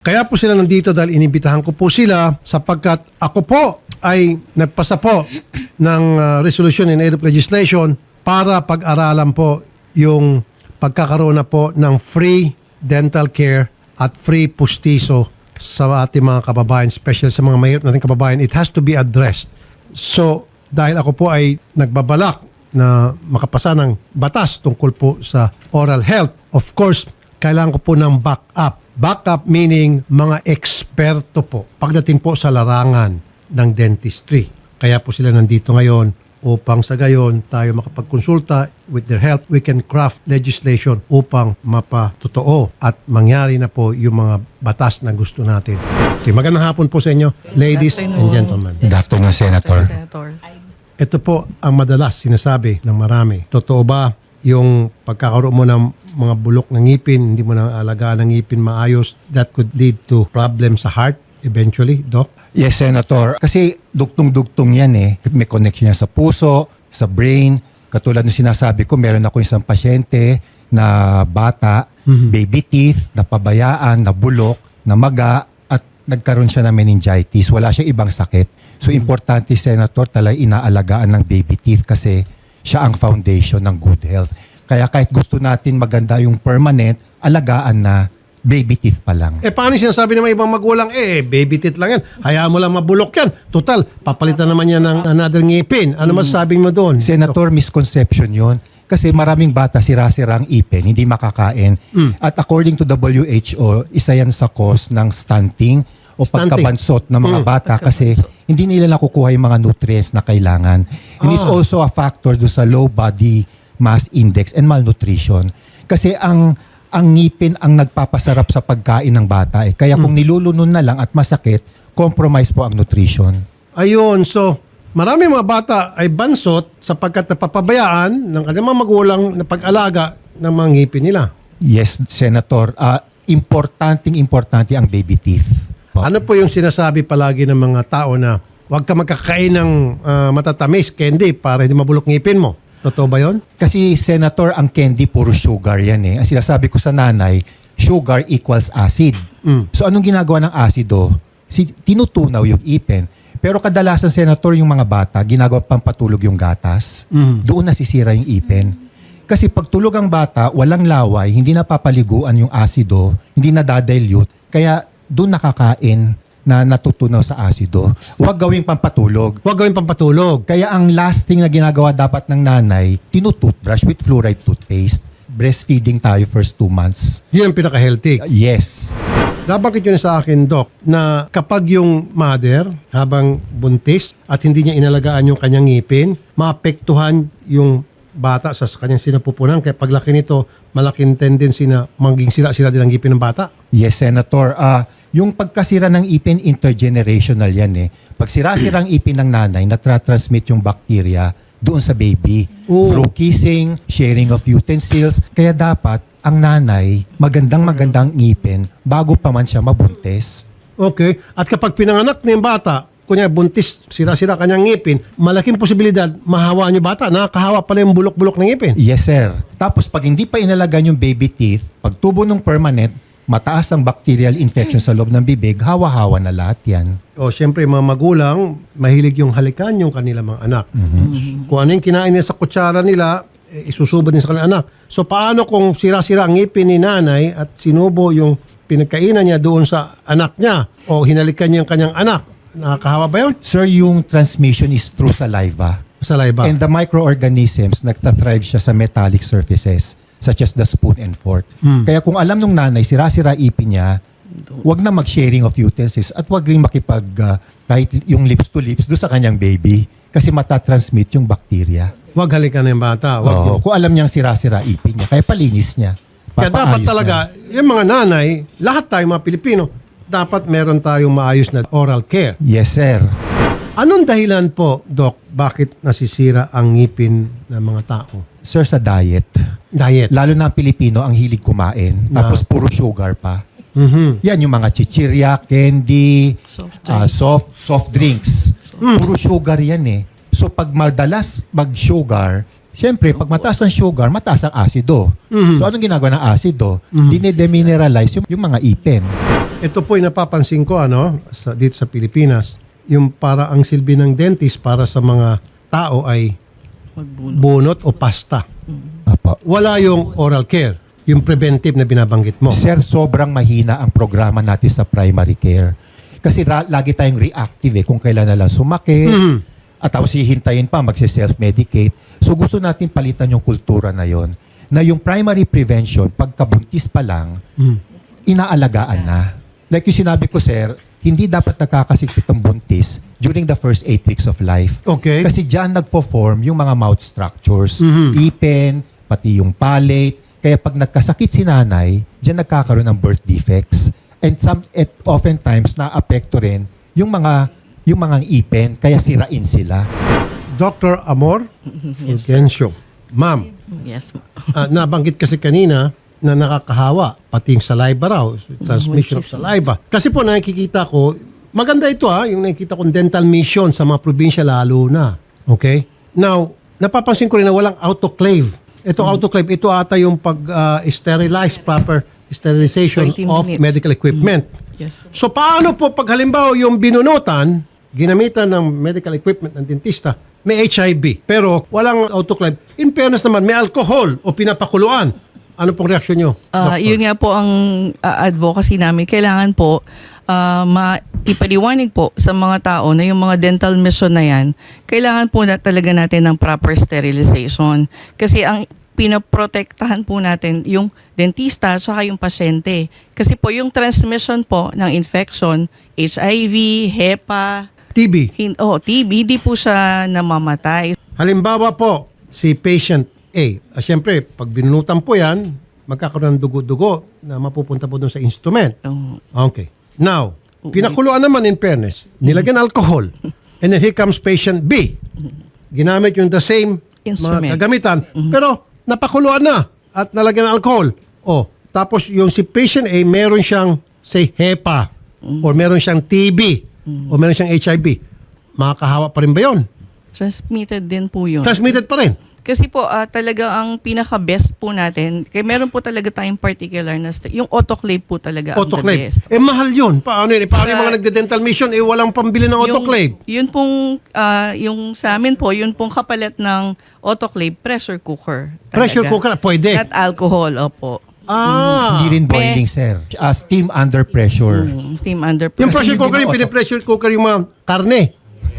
Kaya po sila nandito dahil inibitahan ko po sila sapagkat ako po ay nagpasa po ng uh, resolution in aid of legislation para pag-aralan po yung pagkakaroon na po ng free dental care at free pustiso sa ating mga kababayan, especially sa mga mahirap nating kababayan. It has to be addressed. So, dahil ako po ay nagbabalak na makapasa ng batas tungkol po sa oral health, of course, kailangan ko po ng backup. Backup meaning mga eksperto po pagdating po sa larangan ng dentistry. Kaya po sila nandito ngayon upang sa gayon tayo makapagkonsulta with their help, we can craft legislation upang mapatotoo at mangyari na po yung mga batas na gusto natin. Okay, magandang hapon po sa inyo, ladies and gentlemen. Good afternoon, Senator. Senator. Ito po ang madalas sinasabi ng marami. Totoo ba yung pagkakaroon mo ng mga bulok ng ngipin, hindi mo na alagaan ng ngipin maayos, that could lead to problem sa heart eventually, Doc? Yes, Senator. Kasi dugtong-dugtong yan eh. May connection yan sa puso, sa brain. Katulad ng sinasabi ko, meron ako isang pasyente na bata, baby teeth, napabayaan, na bulok, na maga, at nagkaroon siya ng meningitis. Wala siya ibang sakit. So, importante, Senator, talaga inaalagaan ng baby teeth kasi siya ang foundation ng good health. Kaya kahit gusto natin maganda yung permanent, alagaan na baby teeth pa lang. Eh paano sinasabi ng mga ibang magulang, eh baby teeth lang yan, hayaan mo lang mabulok yan. Total, papalitan naman yan ng another ngipin. Ano masasabi mo doon? Senator, misconception yon kasi maraming bata sira-sira ang ipin, hindi makakain. At according to WHO, isa yan sa cause ng stunting o pagkabansot ng mga Mm. bata kasi hindi nila nakukuha yung mga nutrients na kailangan. And it's Ah. also a factor do sa low body mass index and malnutrition. Kasi ang ang ngipin ang nagpapasarap sa pagkain ng bata eh. Kaya kung nilulunon na lang at masakit, compromise po ang nutrition. Ayun, so marami mga bata ay bansot sapagkat napapabayaan ng kanilang mga magulang na pag-alaga ng mga ngipin nila. Yes, Senator. Ah, importanting importante ang baby teeth. Po. Ano po yung sinasabi palagi ng mga tao na huwag ka magkakain ng ah, matatamis, candy, para hindi mabulok ngipin mo? Totoo ba yun? Kasi Senator, ang candy puro sugar yan eh. Ang sinasabi ko sa nanay, sugar equals acid. Mm. So anong ginagawa ng acido? Si, tinutunaw yung ipin. Pero kadalasan, Senator, yung mga bata, ginagawa pampatulog yung gatas. Mm. Doon nasisira yung ipin. Kasi pag tulog ang bata, walang laway, hindi napapaliguan yung acido, hindi nadadilute, kaya doon nakakain na natutunaw sa acido. Huwag gawing pampatulog. Huwag gawin pampatulog. Kaya ang last thing na ginagawa dapat ng nanay, tinutoothbrush with fluoride toothpaste. Breastfeeding tayo first two months. Yun ang pinaka-healthy. Yes. Nabanggit yun sa akin, Doc, na kapag yung mother habang buntis at hindi niya inalagaan yung kanyang ngipin, maapektuhan yung bata sa kanyang sinapupunan. Kaya paglaki nito, malaking tendency na maging sila-sila din ang ngipin ng bata. Yes, Senator. Ah, yung pagkasira ng ipin, intergenerational yan eh. Pag sira-sira ang ipin ng nanay, natratransmit yung bacteria doon sa baby. Oo. Through kissing, sharing of utensils. Kaya dapat, ang nanay, magandang-magandang ngipin bago pa man siya mabuntis. Okay. At kapag pinanganak na yung bata, kunya buntis, sila-sila kanyang ngipin, malaking posibilidad mahawa niyo bata. Nakakahawa pala yung bulok-bulok ng ngipin. Yes, sir. Tapos pag hindi pa inalagaan yung baby teeth, pag tubo ng permanent, mataas ang bacterial infection sa loob ng bibig, hawa-hawa na lahat yan. O siyempre mga magulang, mahilig yung halikan yung kanilang mga anak. Kung ano yung kinain nila sa kutsara nila, eh, isusubod din sa kanilang anak. So paano kung sira-sira ang ngipin ni nanay at sinubo yung pinagkainan niya doon sa anak niya o hinalikan niya yung kanyang anak? Nakakahawa ba yun? Sir, yung transmission is through saliva. Sa live And the microorganisms, nagtathrive siya sa metallic surfaces such as the spoon and fork. Kaya kung alam nung nanay, sira-sira ipin niya, wag na mag-sharing of utensils at wag rin makipag ah, kahit yung lips to lips do sa kanyang baby kasi matatransmit yung bacteria. Huwag halikan ng bata. Wag Oo, yun. kung alam niyang sira-sira ipin niya, kaya palinis niya. Kaya dapat talaga, yung mga nanay, lahat tayo mga Pilipino, dapat meron tayong maayos na oral care. niya. Yes, sir. Anong dahilan po, Doc, bakit nasisira ang ngipin ng mga tao? Sir, sa diet. Diet. Lalo na ang Pilipino, ang hilig kumain. Tapos puro sugar pa. Mhm. Yan yung mga chichirya, candy, Soft ah, soft, soft drinks. Puro sugar yan eh. So pag madalas mag-sugar, Siyempre, pag mataas ang sugar, mataas ang asido. So anong ginagawa ng asido? Dinedemineralize yung, yung mga ipin. Ito po yung napapansin ko ano, sa, dito sa Pilipinas, yung para ang silbi ng dentist para sa mga tao ay bunot o pasta. Apo. Wala yung oral care, yung preventive na binabanggit mo. Sir, sobrang mahina ang programa natin sa primary care. Kasi ra- lagi tayong reactive eh, kung kailan na lang sumakit, at tapos hihintayin pa, magsi-self-medicate. So gusto natin palitan yung kultura na yon na yung primary prevention, pagkabuntis pa lang, inaalagaan na. Like yung sinabi ko, sir, hindi dapat nakakasigpit ang buntis during the first eight weeks of life. Okay. Kasi diyan nagpo-form yung mga mouth structures, Mhm. ipin, pati yung palate. Kaya pag nagkasakit si nanay, diyan nagkakaroon ng birth defects. And some at oftentimes na-apekto rin yung mga yung mga ipin, kaya sirain sila. Dr. Amor Fulgencio. Ma'am, Yes. ma'am. ah, nabanggit kasi kanina na nakakahawa, pati yung saliva raw, transmission of saliva. Kasi po nakikita ko, maganda ito ha, yung nakikita kong dental mission sa mga probinsya lalo na. Okay? Now, napapansin ko rin na walang autoclave. Ito autoclave, ito ata yung pag-sterilize, proper sterilization 30 of minutes. medical equipment. Yes. So paano po pag halimbawa yung binunutan, ginamitan ng medical equipment ng dentista, may HIV, pero walang autoclave. In fairness naman, may alcohol o pinapakuluan. Ano pong reaksyon nyo? Ah, Doctor? yun nga po ang ah, advocacy namin. Kailangan po ah, maipaliwanag po sa mga tao na yung mga dental mission na yan, kailangan po na talaga natin ng proper sterilization. Kasi ang pinaprotektahan po natin yung dentista at saka yung pasyente. Kasi po yung transmission po ng infection, HIV, HEPA, TB. hin- oh, TB, hindi po siya namamatay. Halimbawa po, si patient A. Ah, Siyempre, pag binunutan po yan, magkakaroon ng dugo-dugo na mapupunta po doon sa instrument. Oh, Okay. Now, pinakuluan naman in fairness, nilagyan alcohol. And then here comes patient B. Ginamit yung the same Instrument. mga kagamitan, pero napakuluan na at nalagyan ng alcohol. Oh, tapos yung si patient A, meron siyang say HEPA or meron siyang TB o meron siyang HIV. Makakahawa pa rin ba yun? transmitted din po yun. Transmitted pa rin. Kasi po ah, talaga ang pinaka-best po natin, kaya meron po talaga tayong particular na st- yung autoclave po talaga ang the Autoclave. best. Eh mahal yun. Paano yun? Eh, Paano yung mga nagde-dental mission, eh walang pambili ng autoclave. Yung, yun pong, ah, yung sa amin po, yun pong kapalit ng autoclave, pressure cooker. talaga. Pressure cooker, pwede. Not alcohol, opo. Ah. Hindi rin boiling, sir. Uh, steam under pressure. Mm, Steam under Yung pressure. pressure yung cooker, yung pinipressure cooker yung mga karne.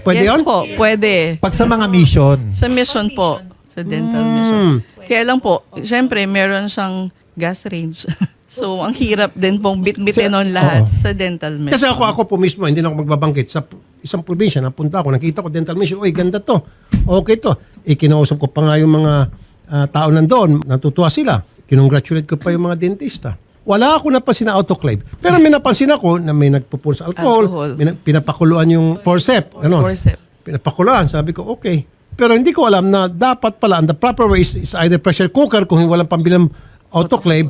Pwede yes yun? po, pwede. Pag sa mga mission, Sa mission po. Sa dental Hmm. mission. Kaya lang po, syempre, meron siyang gas range. so, ang hirap din pong bit-bitin Sa- nun lahat oo. sa dental mission. Kasi ako, ako po mismo, hindi na ako magbabanggit. Sa isang probinsya, napunta ako, nakita ko dental mission, uy, ganda to. Okay to. Eh, kinausap ko pa nga yung mga ah, tao nandoon, natutuwa sila. Kinongratulate ko pa yung mga dentista. Wala ako napansin na autoclave. Pero may napansin ako na may nagpupur sa alcohol, Alcohol. may nag- pinapakuluan yung forcep. Ano? Forcep. Pinapakuluan. Sabi ko, okay. Pero hindi ko alam na dapat pala, and the proper way is, is either pressure cooker kung walang pambilang autoclave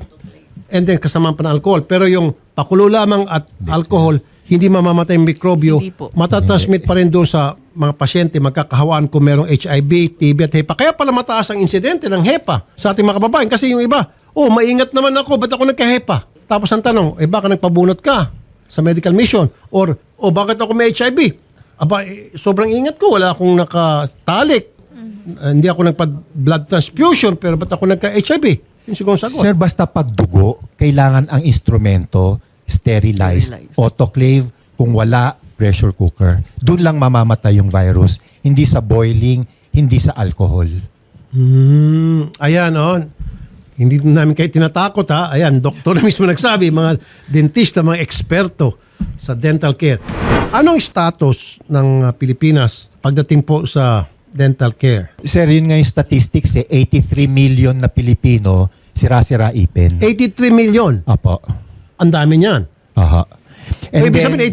and then kasama pa ng alcohol. Pero yung pakulo lamang at alcohol, hindi mamamatay yung mikrobyo. Hindi po. Matatransmit pa rin doon sa mga pasyente, magkakahawaan kung merong HIV, TB at HEPA. Kaya pala mataas ang insidente ng HEPA sa ating mga kababayan. Kasi yung iba, oh, maingat naman ako, ba't ako nagka-HEPA? Tapos ang tanong, eh baka nagpabunot ka sa medical mission? Or, oh, bakit ako may HIV? Aba, eh, sobrang ingat ko, wala akong nakatalik. Uh, hindi ako nagpa-blood transfusion, pero ba't ako nagka-HIV? Yung siguro ang sagot. Sir, basta pagdugo, kailangan ang instrumento sterilized, Sterilized. autoclave, kung wala, pressure cooker. Doon lang mamamatay yung virus. Hindi sa boiling, hindi sa alcohol. Hmm, ayan oh. Hindi namin kayo tinatakot ha. Ayan, doktor na mismo nagsabi, mga dentista, mga eksperto sa dental care. Anong status ng uh, Pilipinas pagdating po sa dental care? Sir, yun nga yung statistics eh, 83 million na Pilipino sira-sira ipin. 83 million. Apo. Ang dami niyan. Aha. And And Ibig then, sabihin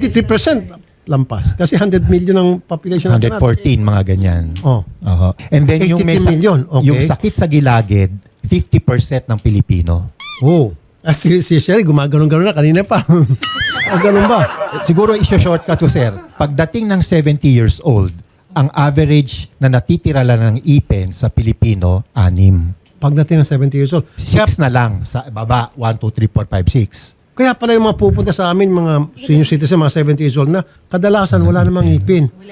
83% lampas. Kasi 100 million ang population natin. 114, mga ganyan. Oh. Aha. And then yung, may 83 sa- million, okay. yung sakit sa gilagid, 50% ng Pilipino. Oh. Ah, si, si Sherry, gumaganon-ganon na kanina pa. o ganun ba? Siguro isyo-shortcut ko, sir. Pagdating ng 70 years old, ang average na natitira lang ng ipin sa Pilipino, anim. Pagdating ng 70 years old. Six na lang sa baba. 1, 2, 3, 4, 5, 6. Kaya pala yung mga pupunta sa amin, mga senior citizen, mga 70 years old na, kadalasan wala namang.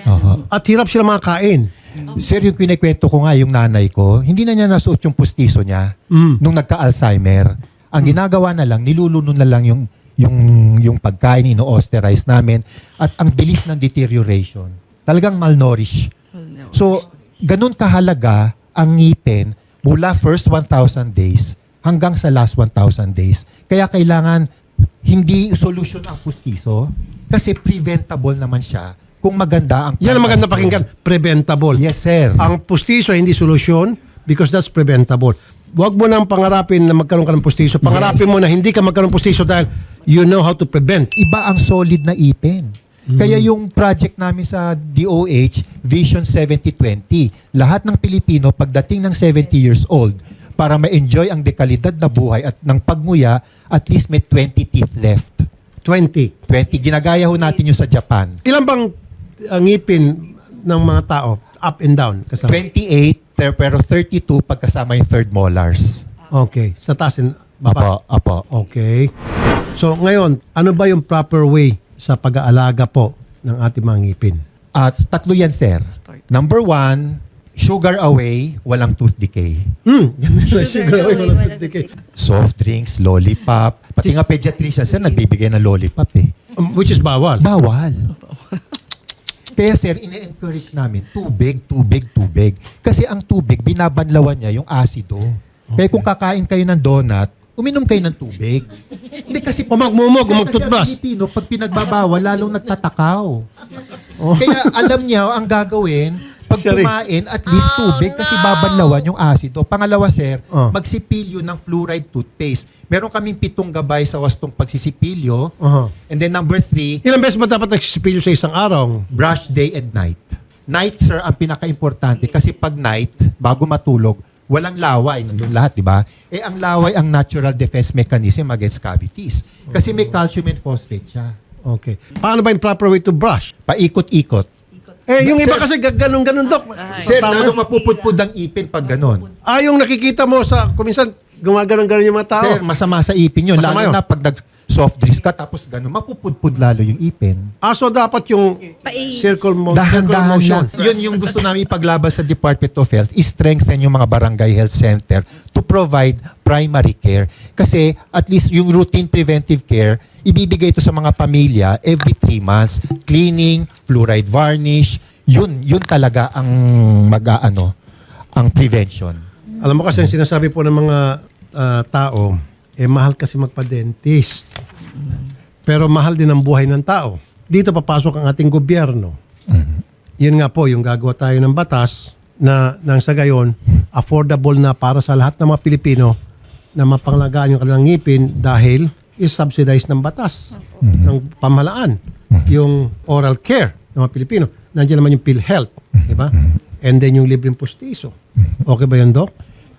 Oho. At hirap sila makakain. Sir, yung kinikwento ko nga, yung nanay ko, hindi na niya nasuot yung pustiso niya Mm. nung nagka-Alzheimer. Ang ginagawa na lang, niluluno na lang yung yung yung pagkain ino-osterize namin at ang bilis ng deterioration. Talagang malnourished. So, ganun kahalaga ang ngipin mula first 1,000 days hanggang sa last 1,000 days. Kaya kailangan hindi solusyon ang pustiso kasi preventable naman siya kung maganda ang Yan ang maganda pakinggan, preventable. Yes, sir. Ang pustiso hindi solusyon because that's preventable. Huwag mo nang pangarapin na magkaroon ka ng pustiso. Pangarapin Yes. mo na hindi ka magkaroon ng pustiso dahil you know how to prevent. iba ang solid na ipin. Kaya yung project namin sa DOH, Vision 7020, lahat ng Pilipino pagdating ng 70 years old, para ma-enjoy ang dekalidad na buhay at ng pagnguya, at least may 20 teeth left. 20. 20. Ginagaya ho natin yung sa Japan. Ilan bang uh, ngipin ng mga tao? Up and down. Kasama. 28, pero- pero 32 pagkasama yung third molars. Okay. Sa taas and baba. Apo, apo. Okay. So ngayon, ano ba yung proper way sa pag-aalaga po ng ating mga ngipin? At tatlo yan, sir. Number one, sugar away, walang tooth decay. Hmm, ganda na sugar. Ay, walang toothpick eh. soft drinks, lollipop. Pati nga pediatrician, sir, nagbibigay ng lollipop eh. Um, which is bawal. Bawal. Kaya sir, ine-encourage namin, tubig, tubig, tubig. Kasi ang tubig, binabanlawan niya yung asido. Kaya kung kakain kayo ng donut, uminom kayo ng tubig. Hindi kasi O magmumog, Sir, kasi ang Pilipino, pag pinagbabawal, lalong nagtatakaw. Kaya alam niya ang gagawin, pag eh. kumain, at least tubig kasi babanlawan yung asido. Pangalawa, sir, Oh. magsipilyo ng fluoride toothpaste. Meron kaming pitong gabay sa wastong pagsisipilyo. Aha. And then number three, Ilang beses ba dapat nagsisipilyo sa isang araw? brush day and night. Night, sir, ang pinaka-importante kasi pag night, bago matulog, walang laway. Nandun lahat, di ba? Eh, ang laway ang natural defense mechanism against cavities. Kasi may calcium and phosphate siya. Okay. Paano ba yung proper way to brush? Paikot-ikot. Eh, yung iba Sir- kasi ganun-ganun, Dok. Sir, Tama. lalo mapupudpud ang ipin pag ganon. Ah, yung nakikita mo sa, kuminsan, gumaganon-ganon yung mga tao. Sir, masama sa ipin yun. Masama lalo yun. na pag nag-soft drinks ka, tapos ganon, mapupudpud lalo yung ipin. ah, so dapat yung circle mo, circle Dahan-dahan motion. lang. Yun yung gusto namin ipaglaban sa Department of Health, is strengthen yung mga barangay health center to provide primary care. Kasi at least yung routine preventive care, ibibigay ito sa mga pamilya every three months. Cleaning, fluoride varnish, yun, yun talaga ang mag-ano, ang prevention. Alam mo kasi ang sinasabi po ng mga ah, tao, eh mahal kasi magpa-dentist. Pero mahal din ang buhay ng tao. Dito papasok ang ating gobyerno. Yun nga po, yung gagawa tayo ng batas na nang sa gayon, affordable na para sa lahat ng mga Pilipino na mapanglagaan yung kanilang ngipin dahil is subsidized ng batas ng pamahalaan. Yung oral care ng mga Pilipino. Nandiyan naman yung PhilHealth. Di ba? And then yung libreng pustiso. Okay ba yun, Doc?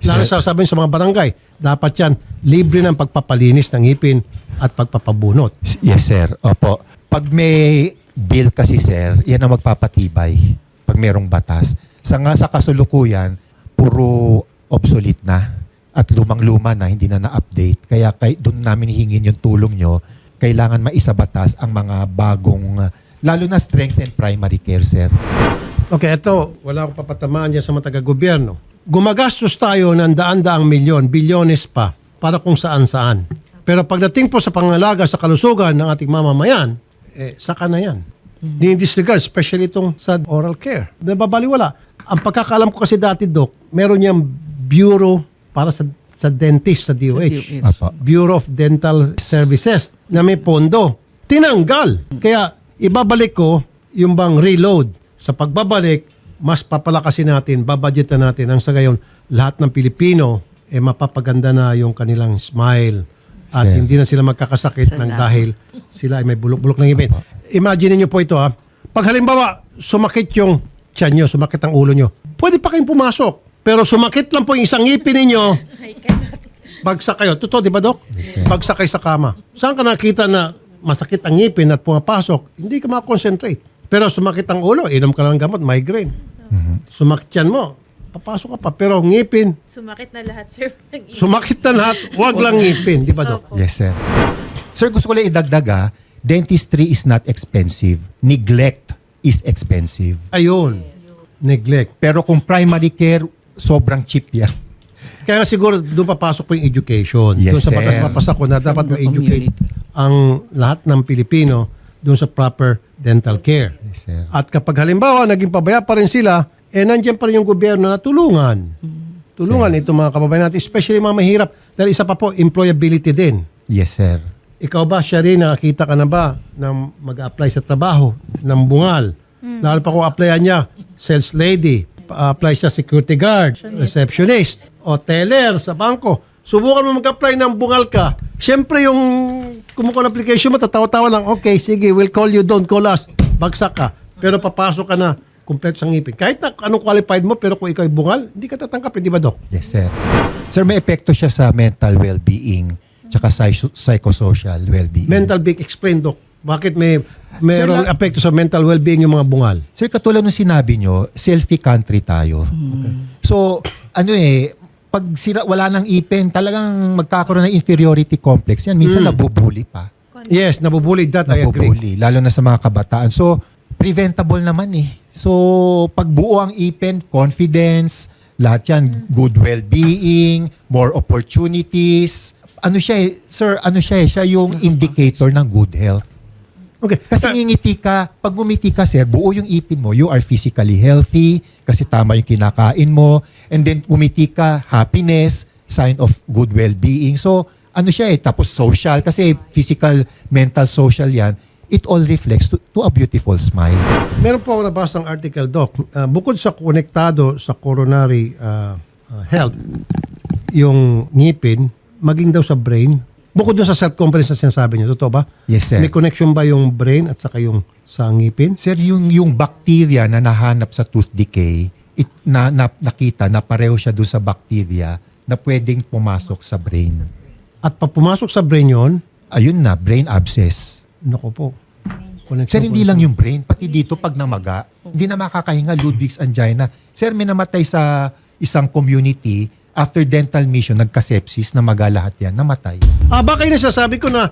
Lalo sa sabihin sa mga barangay, dapat yan libre ng pagpapalinis ng ngipin at pagpapabunot. Yes, sir. Opo. Pag may bill kasi, sir, yan ang magpapatibay pag merong batas. Sa nga sa kasulukuyan, puro obsolete na at lumang-luma na, hindi na na-update. Kaya kay, doon namin hingin yung tulong nyo. Kailangan maisabatas ang mga bagong, lalo na strength and primary care, sir. Okay, ito, wala akong papatamaan dyan sa mga taga-gobyerno. Gumagastos tayo ng daan-daang milyon, bilyones pa, para kung saan-saan. Pero pagdating po sa pangalaga sa kalusugan ng ating mamamayan, eh, saka na yan. Ni-disregard, especially itong sa oral care. Nababaliwala. Ang pagkakalam ko kasi dati, Doc, meron niyang bureau para sa sa dentist sa DOH. DOH. Apo. Bureau of Dental Services na may pondo. Tinanggal. Kaya ibabalik ko yung bang reload. Sa pagbabalik, mas papalakasin natin, babudgetan natin ang sa gayon lahat ng Pilipino eh mapapaganda na yung kanilang smile at Sir. hindi na sila magkakasakit ng dahil sila ay may bulok-bulok ng ngipin. Imagine niyo po ito ha. Pag halimbawa sumakit yung tiyan nyo, sumakit ang ulo nyo, pwede pa kayong pumasok. Pero sumakit lang po yung isang ngipin ninyo, bagsak kayo. Totoo, di ba, Dok? Bagsak kayo sa kama. Saan ka nakita na masakit ang ngipin at pumapasok? Hindi ka makakonsentrate. Pero sumakit ang ulo, inom ka lang ng gamot, migraine. Sumakit yan mo, papasok ka pa. Pero ngipin, Sumakit na lahat, sir. sumakit na lahat, wag lang ngipin. Di ba, Dok? Yes, sir. Sir, gusto ko lang idagdag ah, dentistry is not expensive. Neglect is expensive. Ayun. Neglect. Pero kung primary care, sobrang cheap yan. Kaya nga siguro doon papasok po yung education. Yes, doon sa batas sir. mapasa ko na dapat ma-educate ang lahat ng Pilipino doon sa proper dental care. Yes, sir. At kapag halimbawa naging pabaya pa rin sila, eh nandiyan pa rin yung gobyerno na tulungan. Tulungan itong mga kababayan natin, especially mga mahirap. Dahil isa pa po, employability din. Yes, sir. Ikaw ba, Shari, nakakita ka na ba ng mag-apply sa trabaho ng bungal? Lalo pa kung applyan niya, sales lady, apply siya security guard, receptionist, o teller sa bangko. Subukan mo mag-apply ng bungal ka. Siyempre yung kumukuha ng application mo, tatawa-tawa lang, okay, sige, we'll call you, don't call us. Bagsak ka. Pero papasok ka na, kompleto sa ngipin. Kahit na anong qualified mo, pero kung ikaw ay bungal, hindi ka tatanggapin, di ba, Dok? Yes, sir. Sir, may epekto siya sa mental well-being tsaka psycho- psychosocial well-being. Mental big explain, Dok. Bakit may merong Sir, la- apekto sa mental well-being yung mga bungal? Sir, katulad nung sinabi nyo, selfie country tayo. So, ano eh, pag sira, wala nang ipin, talagang magkakaroon ng inferiority complex yan. Minsan nabubuli pa. Yes, nabubully that, I agree. Nabubuli, lalo na sa mga kabataan. So, preventable naman eh. So, pag buo ang ipin, confidence, lahat yan, good well-being, more opportunities. Ano siya eh, sir, ano siya eh, siya yung indicator ng good health. Okay. Kasi Sa- ngingiti ka, pag ngumiti ka sir, buo yung ipin mo, you are physically healthy, kasi tama yung kinakain mo, and then ngumiti ka, happiness, sign of good well-being. So, ano siya eh, tapos social, kasi physical, mental, social yan, it all reflects to, to a beautiful smile. meron po ako nabasang article, Doc. Uh, bukod sa konektado sa coronary uh, uh, health, yung ngipin, maging daw sa brain, bukod dun sa self-confidence na sinasabi niyo, totoo ba? Yes, sir. May connection ba yung brain at saka yung sa ngipin? Sir, yung, yung bacteria na nahanap sa tooth decay, na, na, nakita na pareho siya doon sa bacteria na pwedeng pumasok sa brain. At pag pumasok sa brain yon, Ayun na, brain abscess. nako po. Connection Sir, hindi lang yung brain, pati dito pag namaga, hindi na makakahinga Ludwig's angina. Sir, may namatay sa isang community after dental mission, nagka-sepsis, namaga lahat yan, namatay. Ah, baka yun ang sasabi ko na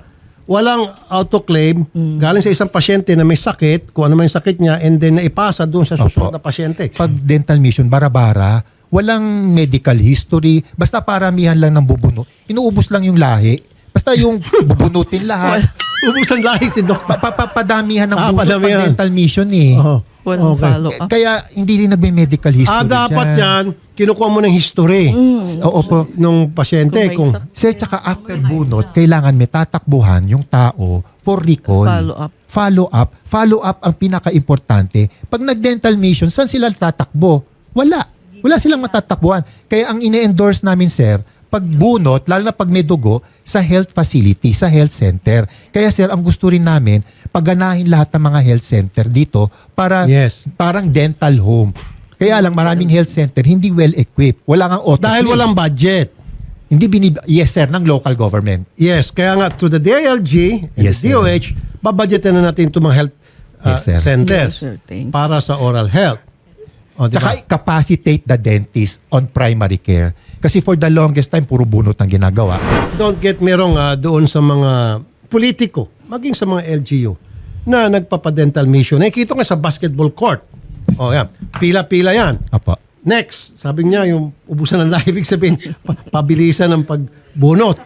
walang autoclave galing sa isang pasyente na may sakit, kung ano man yung sakit niya, and then naipasa doon sa susunod Opo. na pasyente. Pag dental mission, bara-bara, walang medical history, basta paramihan lang ng bubuno. Inuubos lang yung lahi. Basta yung bubunutin lahat. Ubusan lahi si Doc. Pa- pa- pa- padamihan ng Ah, pag dental mission eh. Oh. Walang Okay. follow up. Kaya hindi rin nagme-medical history Ah, dapat dyan. yan, kinukuha mo ng history Oo po. nung pasyente. Kung Kung. Sir, tsaka after bunot, kailangan may tatakbuhan yung tao for recall. Follow up. Follow up. Follow up ang pinaka-importante. Pag nag-dental mission, saan sila tatakbo? Wala. Wala silang matatakbuhan. Kaya ang ine-endorse namin, sir, pag bunot, lalo na pag may dugo, sa health facility, sa health center. Kaya sir, ang gusto rin namin, pagganahin lahat ng mga health center dito para Yes. parang dental home. Kaya lang maraming health center hindi well equipped. Wala nga auto dahil walang budget. hindi binib yes sir ng local government. Yes, kaya nga through the DILG and Yes, the. DOH, babudgetan na natin itong mga health uh, Yes, sir. centers Yes, sir. Para sa oral health. O, di Tsaka capacitate the dentist on primary care. Kasi for the longest time puro bunot ang ginagawa. don't get me wrong ah, doon sa mga politiko, maging sa mga LGU, na nagpapadental mission. Nakikita ko nga sa basketball court. O yan, pila-pila yan. Apo. Next, sabi niya yung ubusan ng live, ibig sabihin, pa- pabilisan ng pagbunot.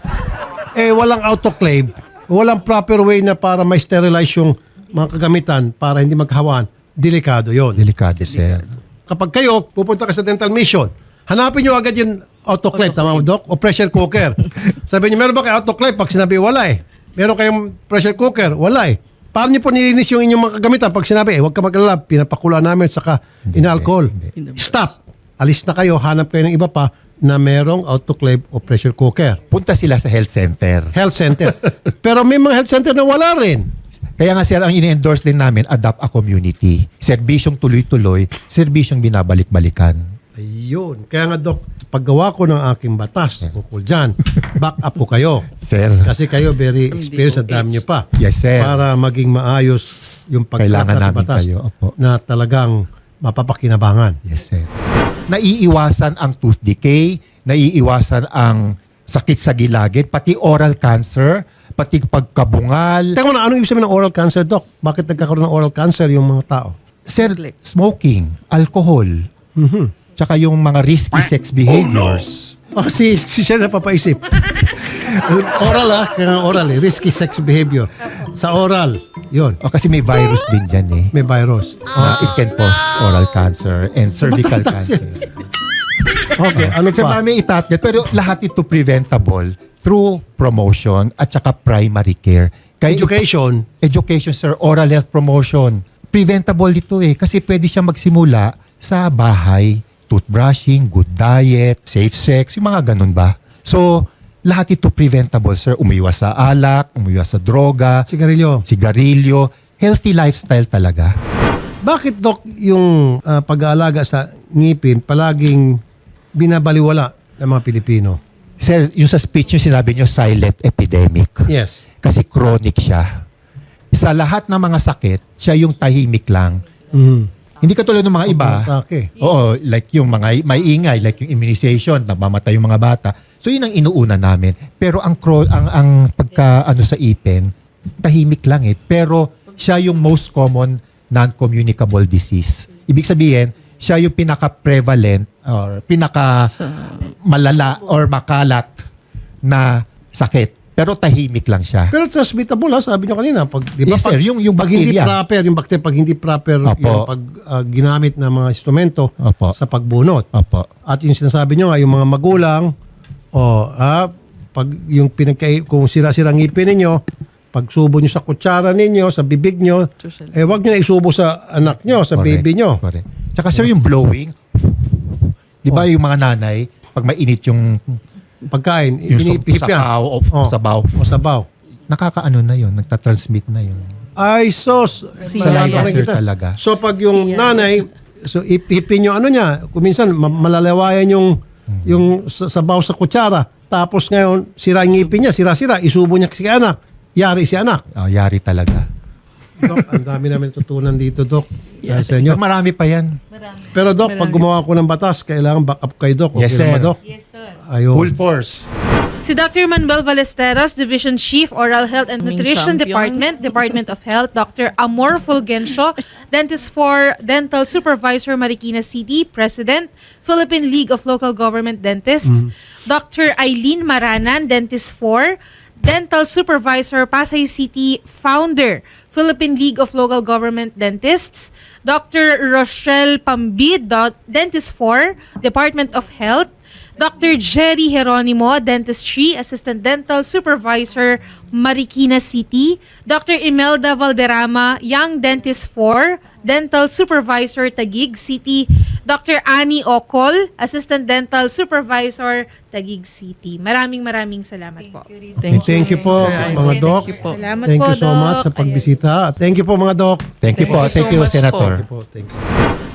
Eh, walang autoclave, walang proper way na para may sterilize yung mga kagamitan para hindi maghawaan. Delikado yon. Delikado sir. Kapag kayo pupunta ka sa dental mission, hanapin nyo agad yung autoclave, tama mo, Doc? O pressure cooker. Sabi niyo, meron ba kayo autoclave? Pag sinabi, wala eh. Meron kayong pressure cooker? Wala eh. Paano niyo po nilinis yung inyong mga kagamitan? Pag sinabi, eh, huwag ka mag-alala, pinapakulaan namin saka in-alcohol. Stop. Alis na kayo, hanap kayo ng iba pa na merong autoclave o pressure cooker. Punta sila sa health center. Health center. Pero may mga health center na wala rin. Kaya nga sir, ang ini-endorse din namin, adopt a community. Serbisyong tuloy-tuloy, serbisyong binabalik-balikan. Ayun. Kaya nga, Doc, paggawa ko ng aking batas, kukul dyan, back up ko kayo. Sir. Kasi kayo very experienced, ang dami nyo pa. Yes, sir. Para maging maayos yung Kailangan pagkakata namin batas kayo, opo. na talagang mapapakinabangan. Yes, sir. Naiiwasan ang tooth decay, naiiwasan ang sakit sa gilagid, pati oral cancer, pati pagkabungal. Teka muna, anong ibig sabihin ng oral cancer, Doc? Bakit nagkakaroon ng oral cancer yung mga tao? Sir, smoking, alcohol, tsaka yung mga risky sex behaviors. Oh, si, si Sir napapaisip. oral ah, kaya nga oral eh. Risky sex behavior. Sa oral, yon O kasi may virus din dyan eh. may virus. na it can cause oral cancer and cervical cancer. Okay, ano So pa? mami itatget, pero lahat ito preventable through promotion at saka primary care. Kaya Education. education sir, oral health promotion. Preventable ito eh kasi pwede siya magsimula sa bahay, toothbrushing, good diet, safe sex, yung mga ganun ba? So, lahat ito preventable sir. Umiwas sa alak, umiwas sa droga, Sigarilyo. sigarilyo, healthy lifestyle talaga. Bakit, Doc, yung ah, pag-aalaga sa ngipin palaging binabaliwala ng mga Pilipino? Sir, yung sa speech nyo sinabi nyo silent epidemic. Yes. Kasi chronic siya. Sa lahat ng mga sakit, siya yung tahimik lang. Mm. Hindi katulad ng mga iba. Okay. Oo, like yung mga may ingay, like yung immunization, namamatay yung mga bata. So yun ang inuuna namin. Pero ang cro- ang ang pagka ano sa ipin, tahimik lang eh. Pero siya yung most common non-communicable disease. Ibig sabihin, siya yung pinaka-prevalent or pinaka malala or makalat na sakit. Pero tahimik lang siya. Pero transmittable ha, sabi nyo kanina. Pag, di ba, Yes, pag, sir. Yung- yung pag hindi bacteria. proper, yung bacteria, pag hindi proper Opo. yung pag ah, ginamit ng mga instrumento Opo. sa pagbunot. Opo. At yung sinasabi nyo nga, yung mga magulang, o ah, pag yung pinagka, kung sira-sira ang ngipin ninyo, pag subo nyo sa kutsara ninyo, sa bibig nyo, eh wag nyo na isubo sa anak nyo, sa Correct. baby nyo. Correct. Tsaka sir, yung blowing, di ba yung mga nanay, pag mainit yung, Pagkain, yung sa- inipihip yan. sabaw o Oh. sabaw, O sabaw. nakakaano na yun, nagtatransmit na yun. Ay, sos. Sa Malalaman laya. rin kita. Sir, talaga. So, pag yung nanay, so ipipin yung ano niya, kuminsan ma- malalawayan yung yung sa- sabaw sa kutsara. Tapos ngayon, sira ang ngipin niya, sira-sira, isubo niya si anak. Yari si anak. Oh, yari talaga. Dok, ang dami namin tutunan dito, Dok. Dahil sa inyo. Sir, marami pa yan. Pero Dok, pag gumawa ko ng batas, kailangan back up kay Dok. Yes, Okay naman, sir. Dok? Ayun. Full force. Si Dr. Manuel Ballesteros, Division Chief, Oral Health and Nutrition champion. Department, Department of Health, Dr. Amor Fulgencio, Dentist for Dental Supervisor Marikina City, President, Philippine League of Local Government Dentists, Dr. Eileen Maranan, Dentist for Dental Supervisor Pasay City, Founder, Philippine League of Local Government Dentists, Dr. Rochelle Pambid, Dentist for Department of Health, Dr. Jerry Geronimo, Dentistry, Assistant Dental Supervisor, Marikina City. Dr. Imelda Valderrama, Young Dentist 4, Dental Supervisor, Taguig City. Dr. Annie Ocol, Assistant Dental Supervisor, Taguig City. Maraming maraming salamat po. Thank, thank you po, mga Dok. Thank you po. Salamat Thank po, you so much Doc. sa pagbisita. Thank you po, mga Dok. Thank you Thank po. you so Thank you, much po. Senator. Thank you po. Thank you.